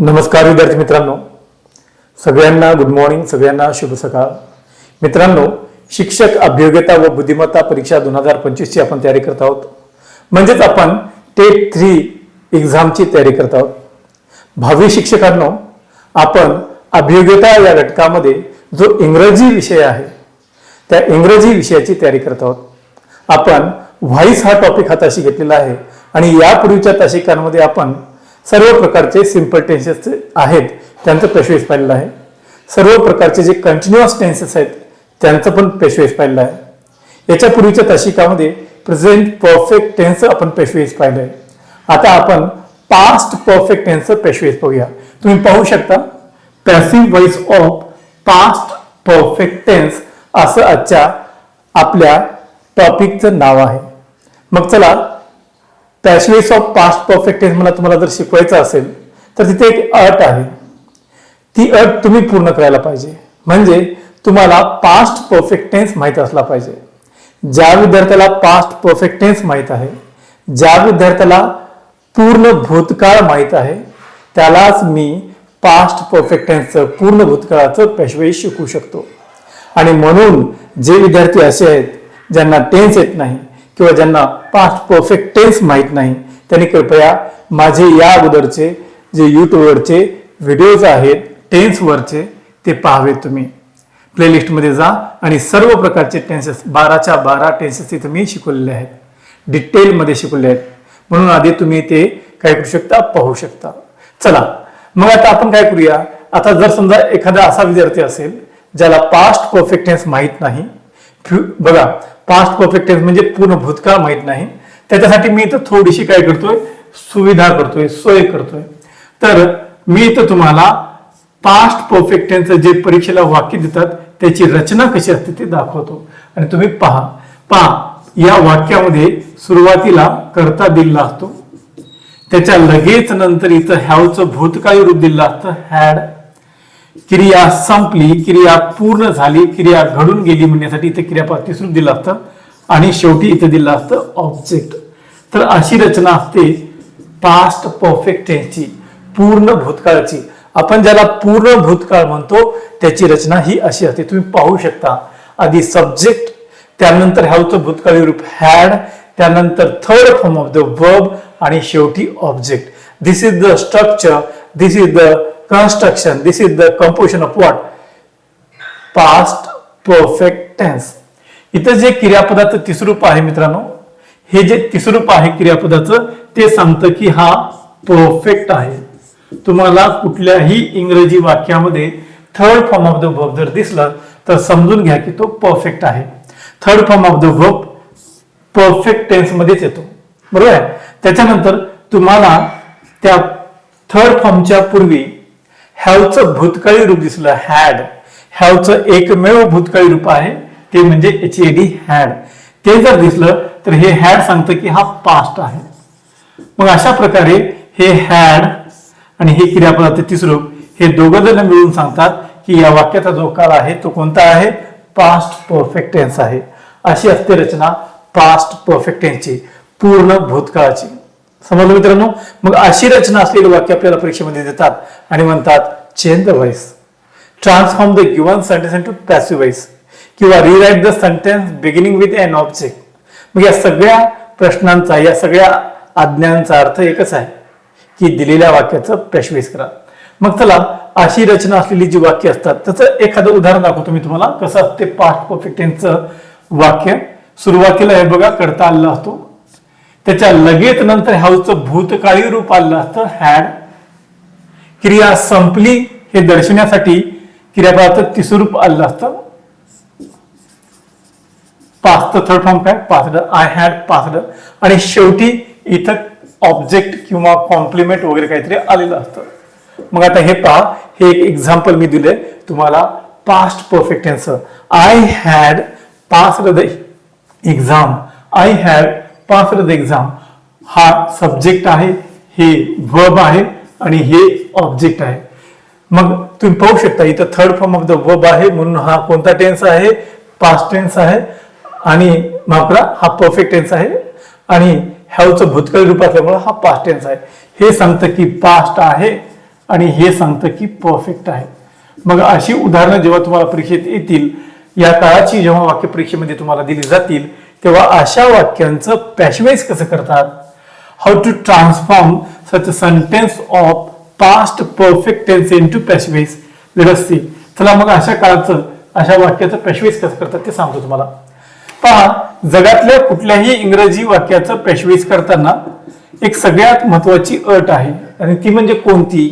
नमस्कार विद्यार्थी मित्रांनो. सगळ्यांना गुड मॉर्निंग सगळ्यांना शुभ सकाळ. मित्रांनो शिक्षक अभियोग्यता व बुद्धिमत्ता परीक्षा दोन हजार पंचवीसची आपण तयारी करत आहोत. म्हणजेच आपण टेट थ्री एक्झामची तयारी करत आहोत. भावी शिक्षकांनो आपण अभियोग्यता या घटकामध्ये जो इंग्रजी विषय आहे त्या इंग्रजी विषयाची तयारी करत आहोत. आपण व्हाईस हा टॉपिक हाताशी घेतलेला आहे आणि यापूर्वीच्या तासिकांमध्ये आपण सर्व प्रकारचे सिंपल टेन्सेस आहेत. त्यांचं पेशवेस पाहिलेलं आहे. सर्व प्रकारचे जे कंटिन्युअस टेन्सेस आहेत त्यांचं पण पेशवेस पाहिलेलं आहे. याच्या पूर्वीच्या तासिकामध्ये प्रेझेंट परफेक्ट टेन्स आपण पेशवेस पाहिलं आहे. आता आपण पास्ट परफेक्ट टेन्स पेशवेस पाहूया. तुम्ही पाहू शकता passive voice of past perfect tense असं आजच्या आपल्या टॉपिकचं नाव आहे. मग चला passive voice of past perfect tense मला तुम्हाला जर शिकवायचं असेल तर तिथे एक अट आहे. ती अट तुम्ही पूर्ण करायला पाहिजे. म्हणजे तुम्हाला पास्ट परफेक्ट टेन्स माहीत असला पाहिजे. ज्या विद्यार्थ्याला पास्ट परफेक्ट टेन्स माहीत आहे ज्या विद्यार्थ्याला पूर्ण भूतकाळ माहीत आहे त्यालाच मी पास्ट परफेक्ट टेन्सचं पूर्ण भूतकाळाचं पेशवे शिकू शकतो. आणि म्हणून जे विद्यार्थी असे आहेत ज्यांना टेन्स येत नाही किंवा ज्यांना पास्ट परफेक्ट टेन्स माहीत नाही त्यांनी कृपया माझे या अगोदरचे जे यूट्यूबवरचे व्हिडिओज आहेत टेन्सवरचे ते पाहावेत तुम्ही. प्लेलिस्टमध्ये जा आणि सर्व प्रकारचे टेन्सेस बाराच्या बारा टेन्सेस तिथे मी शिकवलेले आहेत. डिटेलमध्ये शिकवले आहेत. म्हणून आधी तुम्ही ते काय करू शकता पाहू शकता. चला मग आता आपण काय करूया? आता जर समजा एखादा असा विद्यार्थी असेल ज्याला पास्ट परफेक्ट टेन्स माहीत नाही बघा पास्ट परफेक्ट टेन्स म्हणजे पूर्ण भूतकाळ माहीत नाही. त्याच्यासाठी मी इथं थोडीशी काय करतोय? सुविधा करतोय सोय करतोय. तर मी इथं तुम्हाला पास्ट परफेक्ट टेन्स जे परीक्षेला वाक्य देतात त्याची रचना कशी असते ते दाखवतो. आणि तुम्ही पहा. पहा या वाक्यामध्ये सुरुवातीला करता दिलेला असतो त्याच्या लगेच नंतर इथं हॅवचं भूतकाळी रूप दिलं असतं हॅड क्रिया संपली क्रिया पूर्ण झाली क्रिया घडून गेली म्हणण्यासाठी इथे क्रियापद तिसरूप दिलं असतं आणि शेवटी इथे दिलं असतं ऑब्जेक्ट तर अशी रचना असते पास्ट परफेक्ट टेन्सची पूर्ण भूतकाळाची. आपण ज्याला पूर्ण भूतकाळ म्हणतो त्याची रचना ही अशी असते. तुम्ही पाहू शकता आधी सब्जेक्ट त्यानंतर हॅवचं भूतकाळी रूप हॅड त्यानंतर third form of the verb आणि शेवटी object this is the structure this is the construction this is the composition of what? Past perfect tense इथं जे क्रियापदाचं तिसरूप आहे मित्रांनो हे जे तिसरूप आहे क्रियापदाचं ते सांगतं की हा परफेक्ट आहे. तुम्हाला कुठल्याही इंग्रजी वाक्यामध्ये third form of the verb जर दिसला तर समजून घ्या की तो परफेक्ट आहे. Third form of the verb perfect tense मध्येच येतो. बरोबर आहे? त्याच्यानंतर तुम्हाला त्या थर्ड फॉर्मच्या पूर्वी हॅवचं भूतकाळी रूप दिसलं हॅड हॅवचं एकमेव भूतकाळी रूप आहे ते म्हणजे एच ए डी हॅड ते जर दिसलं तर हे हॅड सांगतं की हा पास्ट आहे. मग अशा प्रकारे हे हॅड आणि हे क्रियापदाचे तिसरूप हे दोघं जण मिळून सांगतात की या वाक्याचा जो काळ आहे तो कोणता आहे? पास्ट परफेक्ट टेन्स आहे. अशी असते रचना पास्ट परफेक्ट टेन्सची पूर्ण भूतकाळाची. समजलं मित्रांनो? मग अशी रचना असलेली वाक्य आपल्याला परीक्षेमध्ये देतात आणि म्हणतात change the voice transform the given sentence to passive voice किंवा rewrite the sentence beginning with an object मग या सगळ्या प्रश्नांचा या सगळ्या आज्ञांचा अर्थ एकच आहे की दिलेल्या वाक्याचं पेशवेस करा. मग चला अशी रचना असलेली जी वाक्य असतात त्याचं एखादं उदाहरण दाखवतो मी तुम्हाला. कसं असते पास्ट परफेक्ट वाक्य सुरुवातीला हे बघा करता आलेला असतो. त्याच्या लगेच नंतर हॅवचं भूतकाळी रूप आलं असतं हॅड क्रिया संपली हे दर्शवण्यासाठी क्रियापदाचं तिसरं रूप आलेलं असतं. पास्ट थर्ड फॉर्म काय? पासड आय हॅड पासड आणि शेवटी इथं ऑब्जेक्ट किंवा कॉम्प्लिमेंट वगैरे काहीतरी आलेलं असतं. मग आता हे पहा हे एक एक्झाम्पल मी दिले तुम्हाला past perfect tense I had pass the exam I had passed the exam हा सब्जेक्ट आहे हे वर्ब आहे आणि हे ऑब्जेक्ट आहे. मग तुम्ही पाहू शकता इथं third form of the verb आहे म्हणून हा कोणता टेन्स आहे? पास्ट टेन्स आहे. आणि माफ हा परफेक्ट टेन्स आहे. आणि हॅवचं भूतकाळ रूप असल्यामुळे हा पास्ट टेन्स आहे. हे सांगतं की पास्ट आहे आणि हे सांगतं की परफेक्ट आहे. मग अशी उदाहरणं जेव्हा तुम्हाला परीक्षेत येतील या काळाची जेव्हा वाक्य परीक्षेमध्ये तुम्हाला दिली जातील तेव्हा अशा वाक्यांचं पॅशवाईज कसं करतात? How to transform such sentence of past perfect tense into passive voice व्यवस्थित सी चला मग अशा काळाचं अशा वाक्याचं पॅशवाईज कसं करतात ते सांगतो तुम्हाला. पहा जगातल्या कुठल्याही इंग्रजी वाक्याचं पॅशवाईज करताना एक सगळ्यात महत्वाची अट आहे. आणि ती म्हणजे कोणती?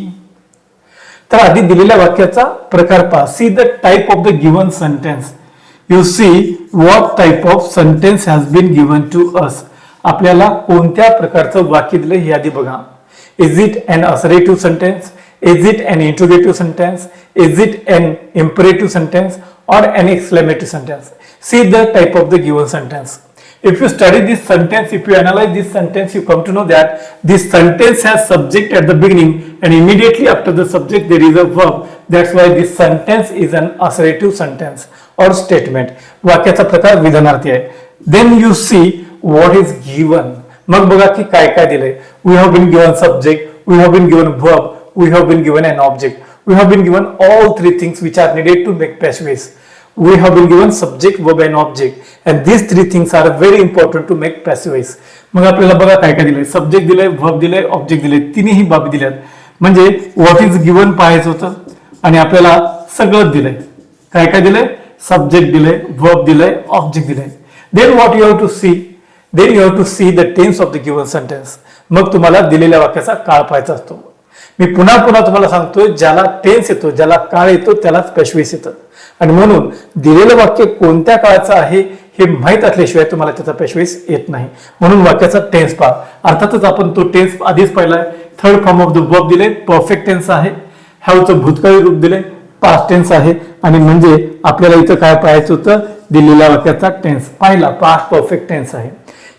तर आधी दिलेल्या वाक्याचा प्रकार पहा. See the type of the given sentence You see what type of sentence has been given to us आपल्याला कोणत्या प्रकारचं वाक्य दिलं हे आधी बघा is it an assertive sentence is it an interrogative sentence is it an imperative sentence or an exclamative sentence. See the type of the given sentence. If you study this sentence, if you analyze this sentence, you come to know that this sentence has subject at the beginning and immediately after the subject there is a verb. That's why this sentence is an assertive sentence और statement वाक्याचा प्रकार विधानार्थी आहे. Then you see what is given मग बघा की काय काय दिले we have been given subject we have been given verb we have been given an object we have been given all three things which are needed to make passive voice we have been given subject verb an object and this three things are very important to make passive voice मग आपल्याला बघा काय काय दिलंय. Subject दिलंय verb दिलंय object दिलंय. तिन्ही बाबी दिल्यात. म्हणजे व्हॉट इज गिव्हन पाहायचं होतं आणि आपल्याला सगळं दिलंय. काय काय दिलंय? सब्जेक्ट delay, verb दिलंय ऑब्जेक्ट दिलंय Then what you have to see Then you have to see the tense of the given sentence मग तुम्हाला दिलेल्या वाक्याचा काळ पाहायचा असतो. मी पुन्हा पुन्हा तुम्हाला सांगतोय ज्याला टेन्स येतो ज्याला काळ येतो त्यालाच पेशवीस येतं. आणि म्हणून दिलेलं वाक्य कोणत्या काळाचं आहे हे माहीत असल्याशिवाय तुम्हाला त्याचा पेशवेस येत नाही. म्हणून वाक्याचा टेन्स पहा. अर्थातच आपण तो टेन्स आधीच पाहिलाय. Third form of the verb दिले परफेक्ट टेन्स आहे. हॅवचं भूतकाळी रूप दिले पास्ट टेन्स आहे. आणि म्हणजे आपल्याला इथं काय पाहायचं होतं? दिलेल्या वाक्याचा टेन्स पाहिला पास्ट परफेक्ट टेन्स आहे.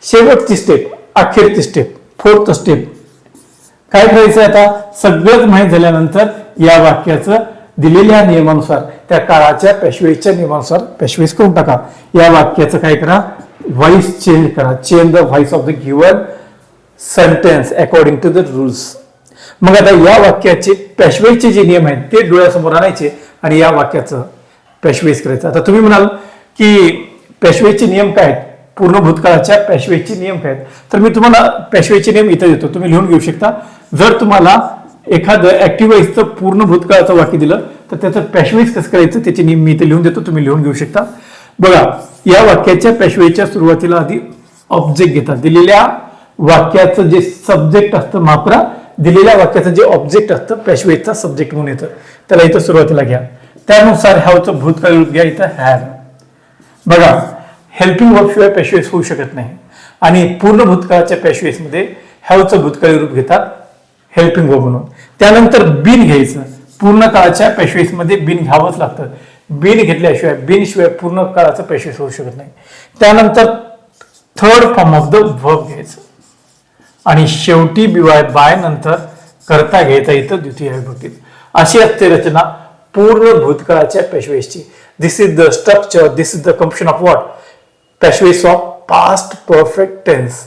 शेवटची स्टेप अखेरची स्टेप फोर्थ स्टेप काय करायचं आता? सगळंच माहीत झाल्यानंतर या वाक्याचं दिलेल्या नियमानुसार त्या काळाच्या पेशवेच्या नियमानुसार पेशवेस करून टाका. या वाक्याचं काय करा? व्हॉइस चेंज करा. Change the voice of the given sentence according to the rules मग आता या वाक्याचे पेशवेचे जे नियम आहेत ते डोळ्यासमोर आणायचे आणि या वाक्याचं पेशवेस करायचं. आता तुम्ही म्हणाल की पेशवेचे नियम काय आहेत? पूर्ण भूतकाळाच्या पेशवेचे नियम काय आहेत? तर मी तुम्हाला पेशवेचे नियम इथं देतो. तुम्ही लिहून घेऊ शकता. जर तुम्हाला एखादं ऍक्टिव्हाइजचं पूर्ण भूतकाळाचं वाक्य दिलं तर त्याचं पॅशवाईज कसं करायचं? त्याचे नियम मी इथे लिहून देतो. तुम्ही लिहून घेऊ शकता. बघा या वाक्याच्या पेशवेच्या सुरुवातीला आधी ऑब्जेक्ट घेतात. दिलेल्या वाक्याचं जे सब्जेक्ट असतं मापरा दिलेल्या वाक्याचं जे ऑब्जेक्ट असतं पॅशवेजचा सब्जेक्ट म्हणून येतं. त्याला इथं सुरुवातीला घ्या. त्यानुसार ह्यावचं भूतकाळ घ्या इथं हॅव बघा हेल्पिंग वर्ब शिवाय होऊ शकत नाही. आणि पूर्ण भूतकाळाच्या पॅशवेसमध्ये हॅवचं भूतकाळी रूप घेतात हेल्पिंग वर्ब म्हणून. त्यानंतर बिन घ्यायचं. पूर्ण काळाच्या पेशवेसमध्ये बिन घ्यावंच लागतं. बिन घेतल्याशिवाय बिनशिवाय पूर्ण काळाचं पेशवेस होऊ शकत नाही. त्यानंतर third form of the verb घ्यायचं. आणि शेवटी बिवाय बाय नंतर करता घेता इथं द्वितीय विभक्तीत अशी असते रचना पूर्ण भूतकाळाच्या पेशवेसची this is the structure this is the composition of what passive voice of past perfect tense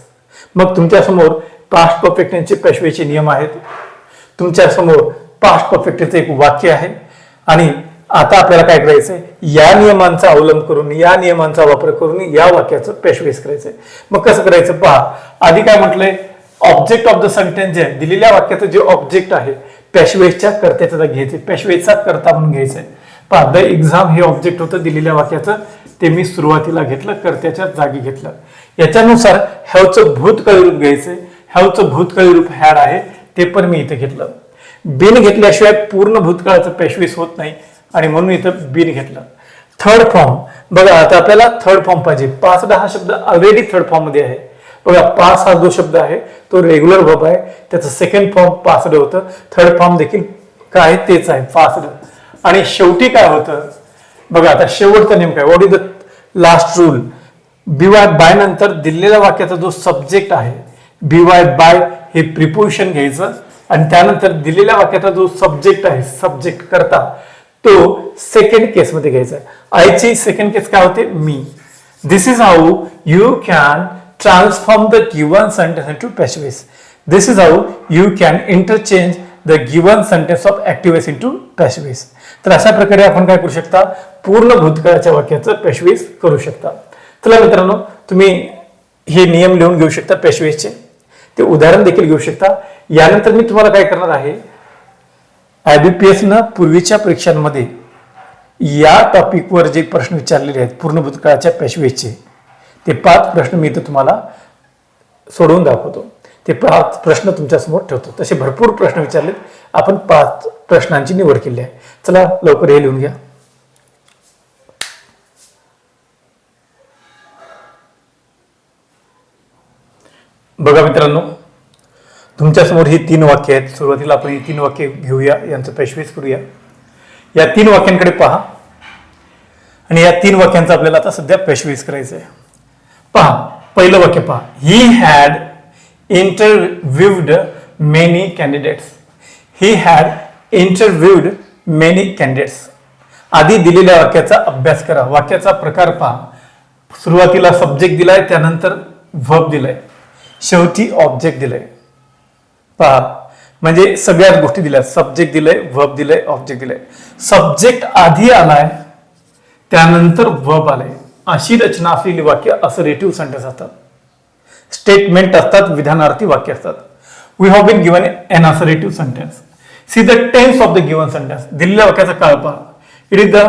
मग तुमच्यासमोर पास्ट परफेक्ट टेन्सचे पेशवेचे नियम आहेत. तुमच्यासमोर पास्ट परफेक्टचं एक वाक्य आहे. आणि आता आपल्याला काय करायचंय? या नियमांचा अवलंब करून या नियमांचा वापर करून या वाक्याचं पेशवेस करायचंय. मग कसं करायचं? पहा. आधी काय म्हटलंय? ऑब्जेक्ट ऑफ द सेंटेन्स जे आहे. दिलेल्या वाक्याचं जे ऑब्जेक्ट आहे पेशवेसच्या कर्त्याचा घ्यायचे पेशवेचा कर्ता म्हणून घ्यायचं पहा द एक्झाम हे ऑब्जेक्ट होतं दिलेल्या वाक्याचं. ते मी सुरुवातीला घेतलं कर्त्याच्या जागी घेतलं. याच्यानुसार हॅवचं भूतकाळी रूप घ्यायचंय हॅवचं भूतकाळी रूप हॅड आहे. ते पण मी इथं घेतलं. बिन घेतल्याशिवाय पूर्ण भूतकाळाचं पेशवीस होत नाही. आणि म्हणून इथं बिन घेतलं. थर्ड फॉर्म बघा आता आपल्याला थर्ड फॉर्म पाहिजे. पाच दहा शब्द ऑलरेडी थर्ड फॉर्ममध्ये आहे. बघा पास हा जो शब्द आहे तो रेग्युलर वर्ब आहे. त्याचं सेकंड फॉर्म पासड होतं. थर्ड फॉर्म देखील काय तेच आहे. पासड आणि शेवटी काय होतं? बघा आता शेवटचं नेमकं काय what is the last rule B Y by नंतर दिलेल्या वाक्याचा जो सब्जेक्ट आहे बीवाय बाय हे प्रिपोजिशन घ्यायचं. आणि त्यानंतर दिलेल्या वाक्याचा जो सब्जेक्ट आहे सब्जेक्ट करता तो सेकंड केस मध्ये घ्यायचा आयची सेकंड केस काय होते? मी. This is how you can transform the given sentence to passive voice this is how you can interchange the given sentence of active voice into to तर अशा प्रकारे आपण काय करू शकता? पूर्ण भूतकाळाच्या वाक्याचं पेशवीस करू शकता. चला मित्रांनो तुम्ही हे नियम लिहून घेऊ शकता पेशवीसचे ते उदाहरण देखील घेऊ शकता. यानंतर मी तुम्हाला काय करणार आहे? आयबीपीएस न पूर्वीच्या परीक्षांमध्ये या टॉपिकवर जे प्रश्न विचारलेले आहेत पूर्ण भूतकाळाच्या पेशवेचे ते पाच प्रश्न मी इथं तुम्हाला सोडवून दाखवतो. ते पाच प्रश्न तुमच्यासमोर ठेवतो. तसे भरपूर प्रश्न विचारलेत. आपण पाच प्रश्नांची निवड केली आहे. चला लवकर हे लिहून घ्या. बघा मित्रांनो तुमच्यासमोर ही तीन वाक्य आहेत. सुरुवातीला आपण ही तीन वाक्य घेऊया. यांचं पेशवेस करूया. या तीन वाक्यांकडे पहा. आणि या तीन वाक्यांचं आपल्याला आता सध्या पेशवेस करायचं आहे पहा पहिलं वाक्य पहा. He had interviewed many candidates he had interviewed many candidates आधी दिलेल्या वाक्याचा अभ्यास करा. वाक्याचा प्रकार पहा. सुरुवातीला सब्जेक्ट दिलाय त्यानंतर व्हब दिलाय. शेवटी ऑब्जेक्ट दिलंय. पहा. म्हणजे सगळ्याच गोष्टी दिल्या सब्जेक्ट दिलंय व्हब दिलंय ऑब्जेक्ट दिलंय. सब्जेक्ट आधी आलाय त्यानंतर व्हब आलाय. अशी रचना असलेली वाक्य असरेटिव्ह सेंटेन्स असतात. स्टेटमेंट असतात विधानार्थी वाक्य असतात. We have been given an assertive sentence see the tense of the given sentence दिलेल्या वाक्याचा काळ पहा. It is the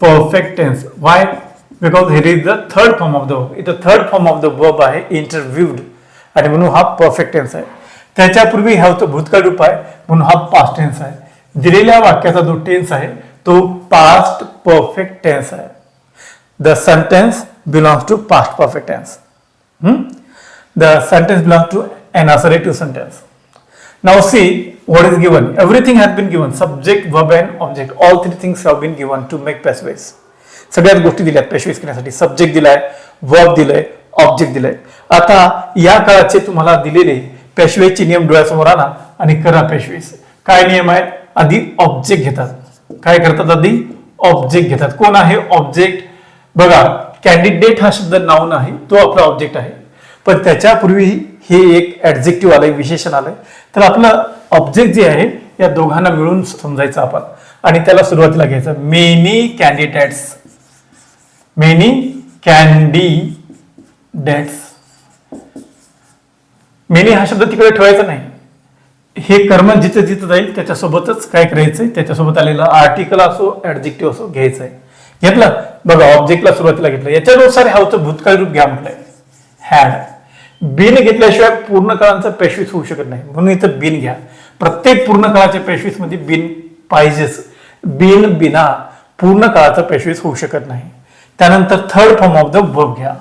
perfect tense why because it is the third form of the verb इथं third form of the verb आहे interviewed आणि म्हणून हा perfect tense आहे. त्याच्यापूर्वी हॅवचं भूतकाळ रूप आहे म्हणून हा पास्ट टेन्स आहे. दिलेल्या वाक्याचा जो टेन्स आहे तो पास्ट परफेक्ट टेन्स आहे. The belongs to to perfect tense. Hmm? The sentence belongs to an assertive sentence. Now see what is given. Everything has been given. Subject, verb and object. All three things have been given to make passives. सगळ्याच गोष्टी दिल्यात पेशवेस करण्यासाठी subject दिलाय verb दिलाय object दिलंय आता या काळाचे तुम्हाला दिलेले पेशवेचे नियम डोळ्यासमोर आणा आणि करा पेशवेस काय नियम आहेत आधी ऑब्जेक्ट घेतात काय करतात आधी ऑब्जेक्ट घेतात कोण आहे ऑब्जेक्ट बघा कॅन्डिडेट हा शब्द नाऊन आहे तो आपला ऑब्जेक्ट आहे. पण त्याच्यापूर्वी हे एक ऍडजेक्टिव्ह आलंय विशेषण आलंय. तर आपलं ऑब्जेक्ट जे आहे या दोघांना मिळून समजायचं आपण. आणि त्याला सुरुवातीला घ्यायचं. Many candidates many candidates many हा शब्द तिकडे ठेवायचा नाही. हे कर्म जिथं जिथं जाईल त्याच्यासोबतच काय करायचंय त्याच्यासोबत आलेलं आर्टिकल असो ऍडजेक्टिव्ह असो घ्यायचं आहे घेतलं? बघा ऑब्जेक्टला सुरुवातीला घेतलं. याच्यानुसार ह्याचं भूतकाळ रूप घ्या म्हटलंय. हॅड बिन घेतल्याशिवाय पूर्ण काळांचा पेशवीस होऊ शकत नाही. म्हणून इथं बिन घ्या. प्रत्येक पूर्ण काळाच्या पेशवीसमध्ये बिन पाहिजेच. बिन बिना पूर्ण काळाचा पेशवीस होऊ शकत नाही. त्यानंतर third form of the verb घ्या.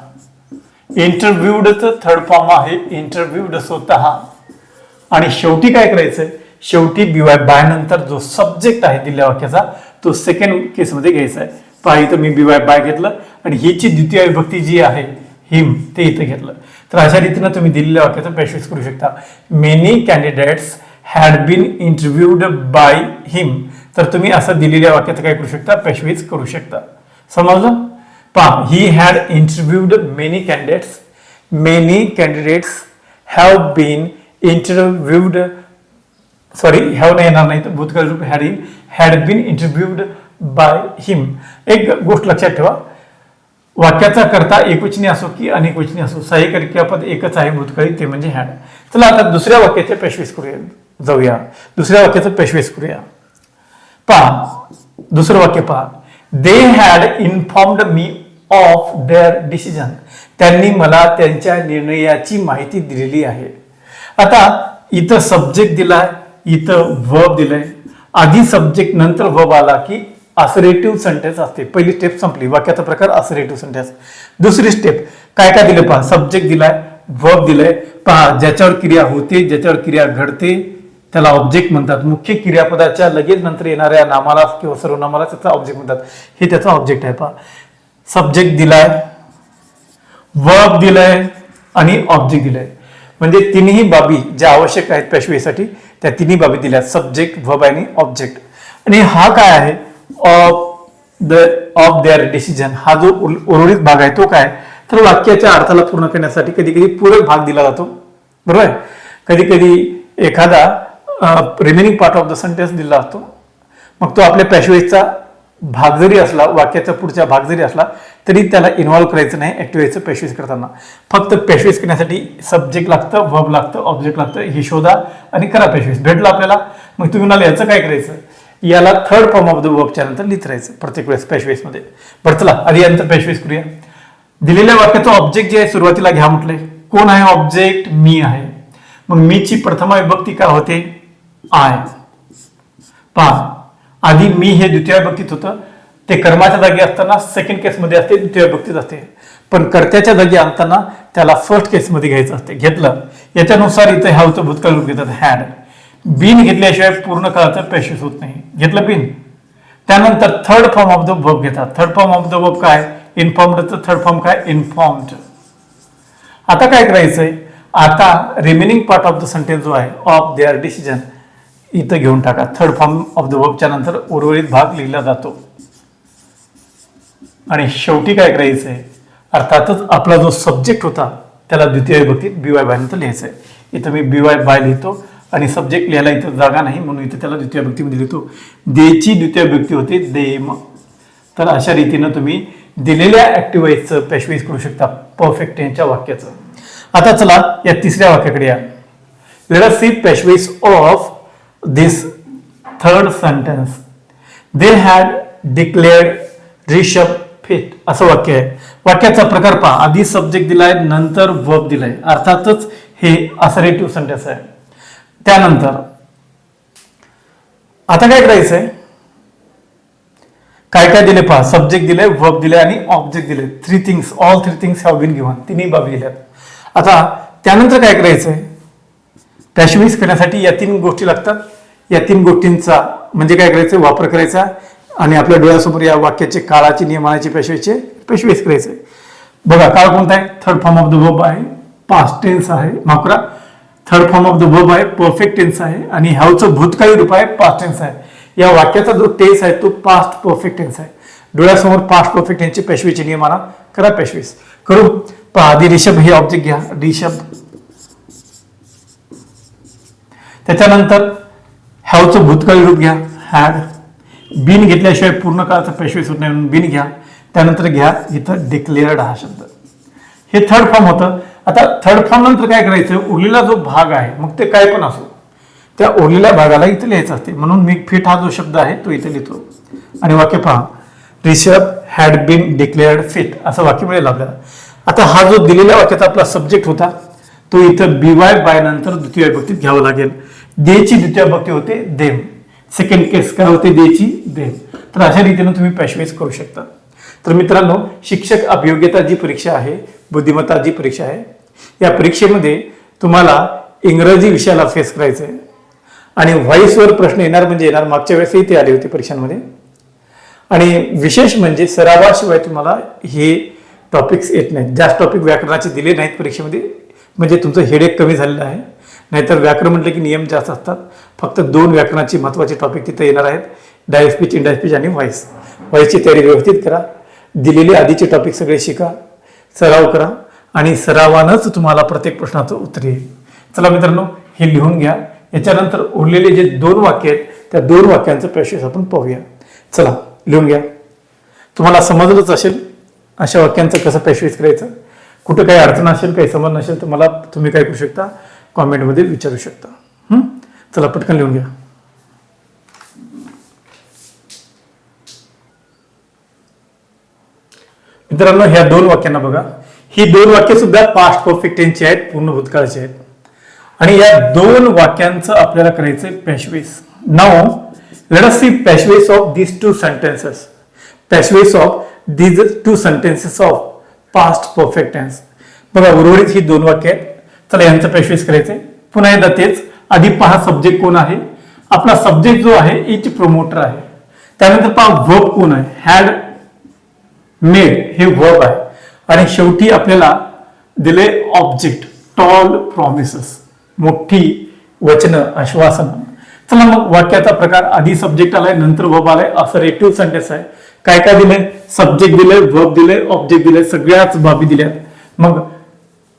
इंटरव्ह्यूडचं थर्ड फॉर्म आहे. इंटरव्ह्यूड स्वतः. आणि शेवटी काय करायचंय? शेवटी बीवाय बाय नंतर जो सब्जेक्ट आहे दिल्या वाक्याचा तो सेकंड केसमध्ये घ्यायचा आहे पहा इथं मी बीवाय बाय घेतलं. आणि हीची द्वितीय विभक्ती जी आहे हिम ते इथं घेतलं. तर अशा रीतीनं तुम्ही दिलेल्या वाक्याचा पेशवीस करू शकता. Many candidates had been interviewed by him तर तुम्ही असं दिलेल्या वाक्याचं काय करू शकता? पेशवीज करू शकता. समजलं? पहा he had interviewed many candidates many candidates have been interviewed sorry have नाही येणार नाही. तर भूतकाळ रूप had in had been interviewed by him एक गोष्ट लक्षात ठेवा. वाक्याचा करता एकवचनी असो की अनेक वचनी असो सहाय्यकारी क्रियापद एकच आहे मृतकरी ते म्हणजे हॅड चला आता दुसऱ्या वाक्याचे पेशवेस करूया. जाऊया. दुसऱ्या वाक्याचं पेशवेस करूया. पहा. दुसरं वाक्य पहा. They had informed me of their decision त्यांनी मला त्यांच्या निर्णयाची माहिती दिलेली आहे. आता इथं सब्जेक्ट दिलाय इथं वर्ब दिलंय. आधी सब्जेक्ट नंतर वर्ब आला की असरेटिव्ह सेंटेन्स असते. पहिली स्टेप संपली. वाक्याचा प्रकार असरेटिव्ह सेंटेन्स दुसरी स्टेप काय काय दिलं पहा. सब्जेक्ट दिलाय वर्ब दिलंय. पहा ज्याच्यावर क्रिया होते ज्याच्यावर क्रिया घडते त्याला ऑब्जेक्ट म्हणतात. मुख्य क्रियापदाच्या लगेच नंतर येणाऱ्या नामाला किंवा सर्वनामाला त्याचा ऑब्जेक्ट म्हणतात. हे त्याचा ऑब्जेक्ट आहे पहा. सब्जेक्ट दिलाय वर्ब दिलाय आणि ऑब्जेक्ट दिलाय. म्हणजे तिन्ही बाबी ज्या आवश्यक आहेत पेशवेसाठी त्या तिन्ही बाबी दिल्या. सब्जेक्ट वर्ब आणि ऑब्जेक्ट आणि हा काय आहे? Of the of their decision हा जो उर्वरित भाग आहे तो काय? तर वाक्याच्या अर्थाला पूर्ण करण्यासाठी कधी कधी पूरक भाग दिला जातो. बरोबर आहे? कधी कधी एखादा remaining part of the sentence दिला असतो मग तो आपल्या पॅशवेजचा भाग जरी असला वाक्याचा पुढचा भाग जरी असला तरी त्याला इन्व्हॉल्व करायचं नाही ॲक्टिव्हायचं पॅशवेज करताना. फक्त पॅशवेज करण्यासाठी सब्जेक्ट लागतं वर्ब लागतं ऑब्जेक्ट लागतं हे शोधा आणि करा पॅशवेज भेटलं आपल्याला? मग तुम्ही म्हणाल याचं काय करायचं? याला थर्ड फॉर्म ऑफ द वर्बच्या नंतर लिहित राहायचं प्रत्येक वेळेस पेशवेसमध्ये बरं चला आधी यांचं पेशवेस करूया. दिलेल्या वाक्याचं ऑब्जेक्ट जे आहे सुरुवातीला घ्या म्हटलंय कोण आहे ऑब्जेक्ट मी आहे. मग मीची प्रथमा विभक्ती काय होते? आय पहा आधी मी हे द्वितीय विभक्तीत होतं. ते कर्माच्या जागी असताना सेकंड केसमध्ये असते द्वितीय विभक्तीत असते. पण कर्त्याच्या जागी आणताना त्याला फर्स्ट केसमध्ये घ्यायचं असते. घेतलं. याच्यानुसार इथं ह्या होतं भूतकाळ रूप घेतात हॅड बिन घेतल्याशिवाय पूर्ण काळाचा पॅशेस होत नाही. घेतलं बिन. त्यानंतर third form of the verb घेतात. Third form of the verb काय? इन्फॉर्मडचं थर्ड फॉर्म काय? इन्फॉर्म्ड आता काय करायचंय? आता remaining part of the sentence जो आहे ऑफ देअर डिसिजन इथं घेऊन टाका. थर्ड फॉर्म ऑफ द वर्बच्या नंतर उर्वरित भाग लिहिला जातो. आणि शेवटी काय करायचंय? अर्थातच आपला जो सब्जेक्ट होता त्याला द्वितीय विभक्तीत बी वाय बाय नंतर लिहायचं आहे इथं मी बी वाय बाय लिहितो. आणि सब्जेक्ट लिहायला इथं जागा नाही म्हणून इथं त्याला द्वितीय व्यक्तीमध्ये लिहितो. देची द्वितीय व्यक्ती होते देम. तर अशा रीतीनं तुम्ही दिलेल्या ऍक्टिव्हाइजचं पेशवाईज करू शकता परफेक्ट यांच्या वाक्याचं. आता चला या तिसऱ्या वाक्याकडे या. Let see passive voice of this third sentence they had declared रिशप fit असं वाक्य आहे. वाक्याचा प्रकार पहा. आधी सब्जेक्ट दिलाय नंतर वर्ब दिलाय. अर्थातच हे असरेटिव्ह सेंटेन्स आहे. त्यानंतर आता काय करायचंय? काय काय दिले पहा. सब्जेक्ट दिले वर्क दिले आणि ऑब्जेक्ट दिले. Three things all three things have been given तिन्ही बाबी दिल्यात आता त्यानंतर काय करायचंय? पॅशवाईज करण्यासाठी या तीन गोष्टी लागतात. या तीन गोष्टींचा म्हणजे काय करायचं वापर करायचा आणि आपल्या डोळ्यासमोर या वाक्याचे काळाचे नियमानाचे पेशवेचे पेशवीस करायचे बघा काळ कोणता आहे? Third form of the verb आहे. पास्ट टेन्स आहे. माफ करा. Third form of the verb आहे परफेक्ट टेन्स आहे. आणि ह्याचं भूतकाळी रूप आहे पास्ट टेन्स आहे. या वाक्याचा जो टेन्स आहे तो पास्ट परफेक्ट टेन्स आहे. डोळ्यासमोर पास्ट परफेक्ट टेन्सचे पेशवेचे नियमाना करा पेशवीस. करू. पहा आधी रिषभ हे ऑब्जेक्ट घ्या. रिषभ त्याच्यानंतर हॅवचं भूतकाळी रूप घ्या. हॅड बिन घेतल्याशिवाय पूर्ण काळाचा पेशवीस होत नाही म्हणून बिन घ्या. त्यानंतर घ्या इथं डिक्लेअर्ड हा शब्द. हे थर्ड फॉर्म होतं. आता थर्ड फॉर्म नंतर काय करायचं? उरलेला जो भाग आहे मग ते काय पण असो. त्या उरलेल्या भागाला इथं लिहायचं असते. म्हणून मी फिट हा जो शब्द आहे तो इथे लिहितो. आणि वाक्य पहा. Rishabh had been declared fit असं वाक्य मिळेल आपल्याला. आता हा जो दिलेल्या वाक्याचा आपला सब्जेक्ट होता तो इथं बी वाय बाय नंतर द्वितीय भक्तीत घ्यावं लागेल. देची द्वितीय भक्ती होते देम. सेकंड केस काय होते? देची देम. तर अशा रीतीनं तुम्ही पॅशवेज करू शकता. तर मित्रांनो शिक्षक अभियोग्यता जी परीक्षा आहे बुद्धिमत्ता जी परीक्षा आहे या परीक्षेमध्ये तुम्हाला इंग्रजी विषयाला फेस करायचं आहे आणि व्हॉइसवर प्रश्न येणार म्हणजे येणार. मागच्या वेळेसही ते आले होते परीक्षांमध्ये. आणि विशेष म्हणजे सरावाशिवाय तुम्हाला हे टॉपिक्स येत नाहीत. जास्त टॉपिक व्याकरणाचे दिले नाहीत परीक्षेमध्ये म्हणजे तुमचं हेडेक कमी झालेलं आहे. नाहीतर व्याकरण म्हटलं की नियम जास्त असतात. फक्त दोन व्याकरणाचे महत्त्वाचे टॉपिक तिथे येणार आहेत. डायस्पीच इंडायस्पीच आणि व्हॉइस व्हॉइसची तयारी व्यवस्थित करा. दिलेले आधीचे टॉपिक सगळे शिका. सराव करा. आणि सरावानंच तुम्हाला प्रत्येक प्रश्नाचं उत्तर येईल. चला मित्रांनो हे लिहून घ्या. याच्यानंतर उरलेले जे दोन वाक्य आहेत त्या दोन वाक्यांचं प्रश्न आपण पाहूया. चला लिहून घ्या. तुम्हाला समजलंच असेल अशा वाक्यांचं कसं प्रॅक्टिस करायचं? कुठं काही अडचण असेल काही समज नसेल तर मला तुम्ही काय करू शकता? कॉमेंटमध्ये विचारू शकता. चला पटकन लिहून घ्या. मित्रांनो ह्या दोन वाक्यांना बघा. ही दोन वाक्य सुद्धा पास्ट परफेक्ट यांची आहेत पूर्ण भूतकाळची आहेत. आणि या दोन वाक्यांचं आपल्याला करायचंय passive voice now let us see passive voice of this two sentences passive voice of these two sentences of past perfect tense बघा उर्वरित ही दोन वाक्य आहेत. चला यांचं पॅशवेस करायचंय. पुन्हा एकदा तेच. आधी पहा सब्जेक्ट कोण आहे. आपला सब्जेक्ट जो आहे इच प्रमोटर आहे. त्यानंतर पहा वर्ब कोण आहे. हॅड मेड हे वर्ब आहे. आणि शेवटी आपल्याला दिले ऑब्जेक्ट टॉल प्रॉमिसेस मोठी वचनं आश्वासन. चला मग वाक्याचा प्रकार आधी सब्जेक्ट आलाय नंतर वर्ब आलाय. असं रेटिव्ह सेंटेन्स आहे. काय काय दिले सब्जेक्ट दिले वर्ब दिले ऑब्जेक्ट दिले सगळ्याच बाबी दिल्यात. मग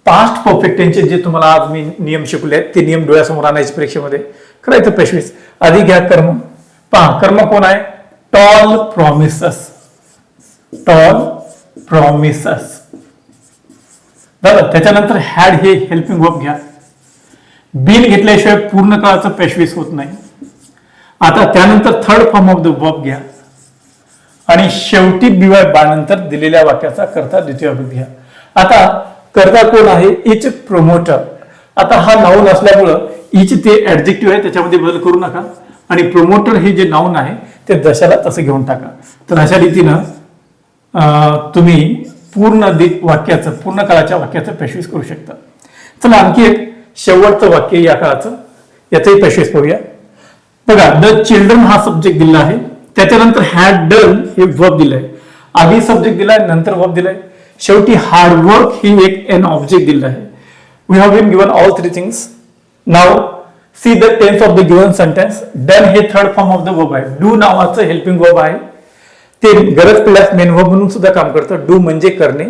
पास्ट परफेक्ट टेन्सचे जे तुम्हाला आज मी नियम शिकले आहेत ते नियम डोळ्यासमोर आणायचे परीक्षेमध्ये. करायचं पेशवीस. आधी घ्या कर्म. पहा कर्म कोण आहे? टॉल प्रॉमिसस टॉल प्रॉमिसस तर त्याच्यानंतर हॅड हे हेल्पिंग वर्ब घ्या. बिल घेतल्याशिवाय पूर्ण काळाचं पेशवीस होत नाही. आता त्यानंतर third form of the verb घ्या. आणि शेवटी बिवाय बानंतर दिलेल्या वाक्याचा करता द्वितीय विभक्ती घ्या. आता करता कोण आहे? इच प्रोमोटर आता हा नाऊन असल्यामुळं इच ते ऍडजेक्टिव्ह आहे त्याच्यामध्ये बदल करू नका. आणि प्रोमोटर हे जे नाऊन आहे ते दशाला तसं घेऊन टाका. तर अशा रीतीनं अं, तुम्ही पूर्ण दि वाक्याचं पूर्ण काळाच्या वाक्याचं पेशवीस करू शकता. चला आणखी एक शेवटचं वाक्य या काळाचं. याचंही पेशवीस पाहूया बघा द चिल्ड्रन हा सब्जेक्ट दिला आहे. त्याच्यानंतर हॅड डन हे वर्ब दिलंय. आधी सब्जेक्ट दिलाय नंतर वर्ब दिलाय. शेवटी हार्डवर्क ही एक एन ऑब्जेक्ट दिलं आहे. We have been given all three things now see the tense of the given sentence done हे third form of the verb आहे. डू नावाचं हेल्पिंग वर्ब आहे. ते गरज पडल्यास मेन म्हणून सुद्धा काम करतं. डू म्हणजे करणे.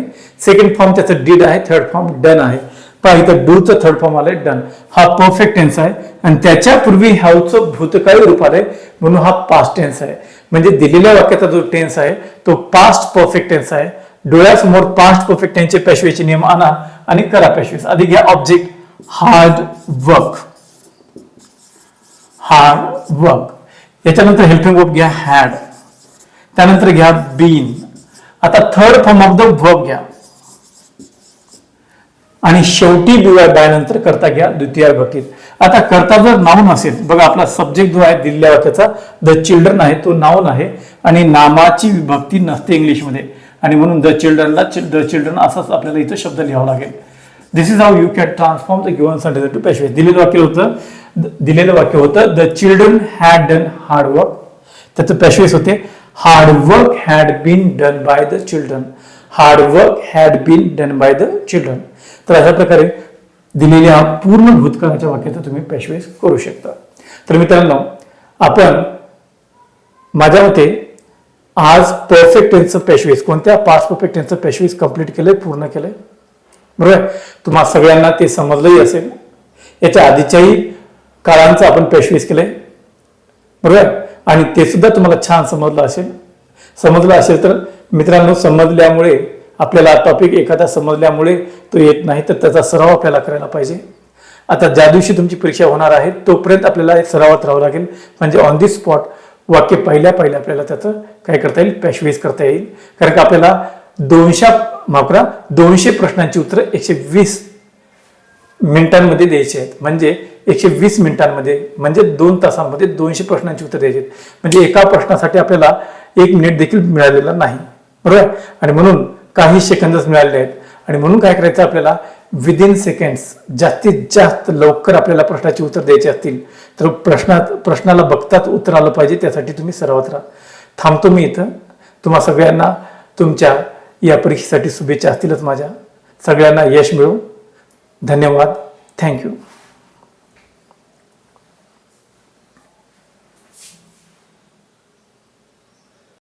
सेकंड फॉर्म त्याचं डीड आहे. थर्ड फॉर्म डन आहे. पहा इथं डूचं थर्ड फॉर्म आलंय डन हा परफेक्ट टेन्स आहे. आणि त्याच्यापूर्वी हॅवचं भूतकाळी रूप आलंय म्हणून हा पास्ट टेन्स आहे. म्हणजे दिलेल्या वाक्याचा जो टेन्स आहे तो पास्ट परफेक्ट टेन्स आहे. डोळ्यासमोर पास्ट परफेक्ट टेन्सचे पेशवेचे नियम आणा आणि करा पेशवेस आधी घ्या object hard work hard work याच्यानंतर हेल्पिंग वर्क घ्या. हॅड त्यानंतर घ्या बीन. आता third form of the verb घ्या. आणि शेवटी बिवाय बाय नंतर करता घ्या द्वितीय विभक्तीत आता करता जर नाऊन असेल बघा आपला सब्जेक्ट जो आहे दिलेल्या वाक्याचा द चिल्ड्रन आहे तो नाऊन आहे. आणि नामाची विभक्ती नसते इंग्लिशमध्ये. आणि म्हणून द चिल्ड्रनला द चिल्ड्रन असाच आपल्याला इथं शब्द लिहावा लागेल. This is how you can transform the given sentence to passive voice दिलेलं वाक्य होतं द- दिलेलं वाक्य होतं the children had done hard work त्याचं पेशवेस होते. Hard work had been done by the children hard work had been done by the children तर अशा प्रकारे दिलेल्या पूर्ण भूतकाळाच्या वाक्याचा तुम्ही पेशवेस करू शकता. तर मित्रांनो आपण माझ्या मते आज परफेक्ट टेन्सचं पेशवेस कोणत्या पास परफेक्ट टेन्सचं पेशवेस कंप्लीट केलंय पूर्ण केलंय? बरोबर? तुम्हा सगळ्यांना ते समजलंही असेल. याच्या आधीच्याही काळांचं आपण पेशवेस केलंय. बरोबर? आहे? आणि ते सुद्धा तुम्हाला छान समजलं असेल. समजलं असेल तर मित्रांनो समजल्यामुळे आपल्याला टॉपिक एखादा समजल्यामुळे तो येत नाही तर त्याचा सराव आपल्याला करायला पाहिजे. आता ज्या दिवशी तुमची परीक्षा होणार आहे तोपर्यंत आपल्याला सरावात राहावं लागेल. म्हणजे ऑन दी स्पॉट वाक्य पहिल्या पहिल्या आपल्याला त्याचं काय करता येईल? पॅशवेज करता येईल. कारण का आपल्याला दोनशे मापरा दोनशे प्रश्नांची उत्तरं एकशे वीस मिनिटांमध्ये द्यायचे आहेत. म्हणजे एकशे वीस मिनिटांमध्ये म्हणजे दोन तासांमध्ये दोनशे प्रश्नांची उत्तर द्यायची. आहेत म्हणजे एका प्रश्नासाठी आपल्याला एक मिनिट देखील मिळालेला नाही. बरोबर? आहे? आणि म्हणून काही सेकंदच मिळालेले आहेत. आणि म्हणून काय करायचं आपल्याला? विदिन सेकंड्स जास्तीत जास्त लवकर आपल्याला प्रश्नाची उत्तर द्यायची असतील तर प्रश्नात प्रश्नाला बघताच उत्तर आलं पाहिजे त्यासाठी तुम्ही सरावात राहा. थांबतो मी इथं. तुम्हा सगळ्यांना तुमच्या या परीक्षेसाठी शुभेच्छा असतीलच माझ्या. सगळ्यांना यश मिळो. धन्यवाद. थँक्यू